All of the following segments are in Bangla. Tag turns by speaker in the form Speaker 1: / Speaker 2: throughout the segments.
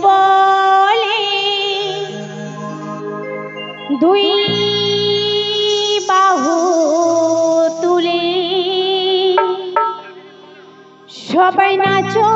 Speaker 1: বলে দুই বাহু তুলে সবাই নাচো।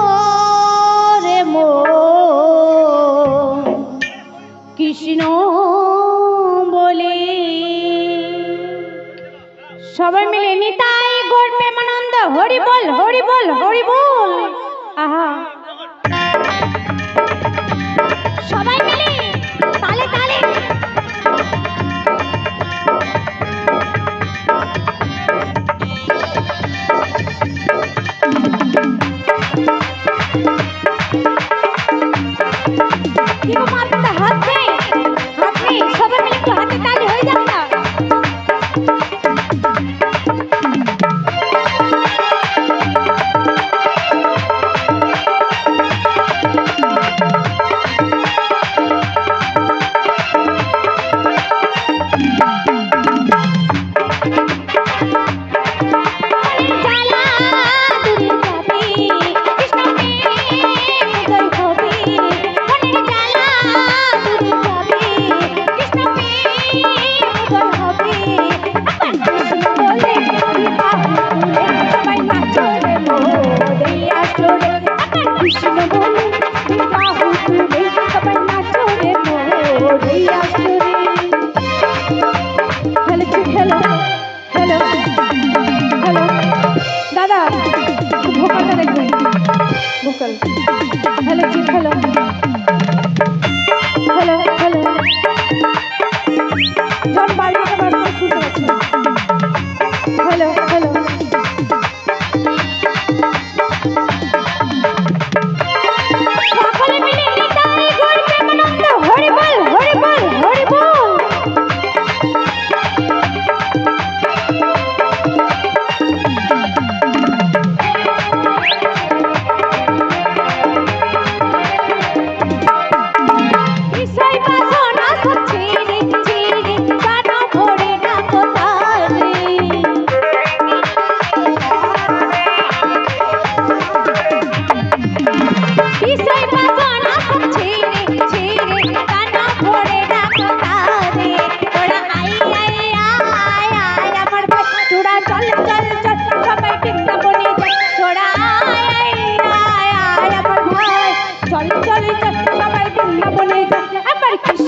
Speaker 1: দাদা ভোকালটা দেখবেন। ভোকাল। হ্যালো ঠিক hello I'm not papai, papai, papai, papai,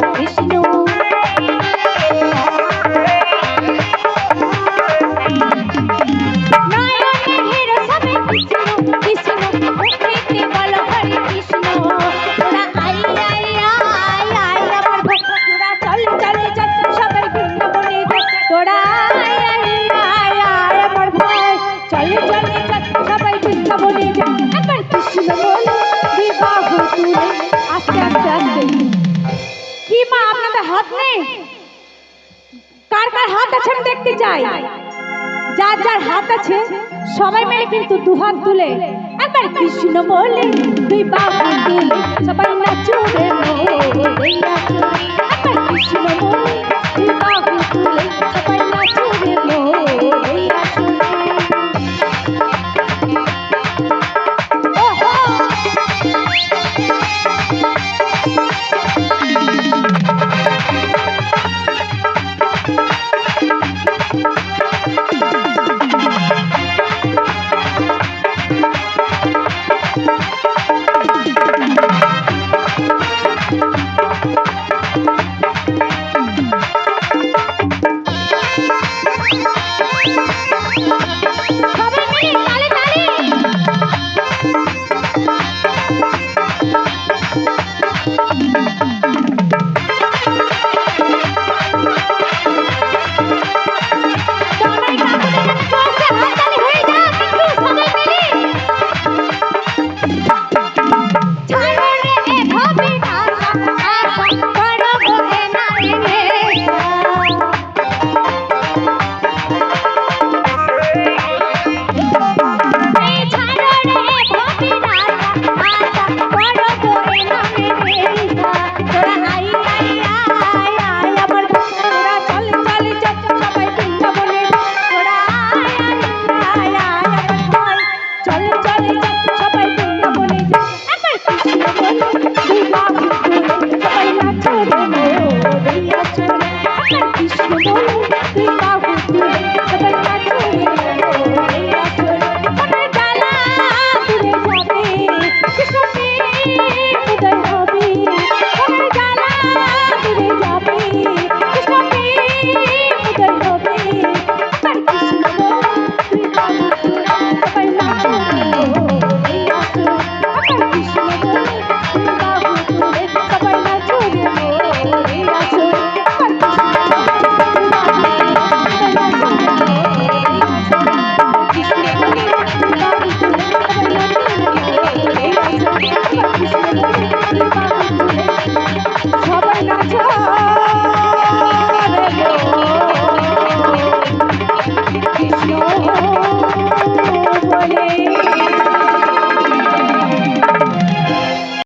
Speaker 1: 没 আপনি কার কার হাত আছে আমি দেখতে চাই। যার যার হাত আছে, সবাই মিলে কিন্তু দু হাত তুলে একবার কৃষ্ণ বলে দুই বা see.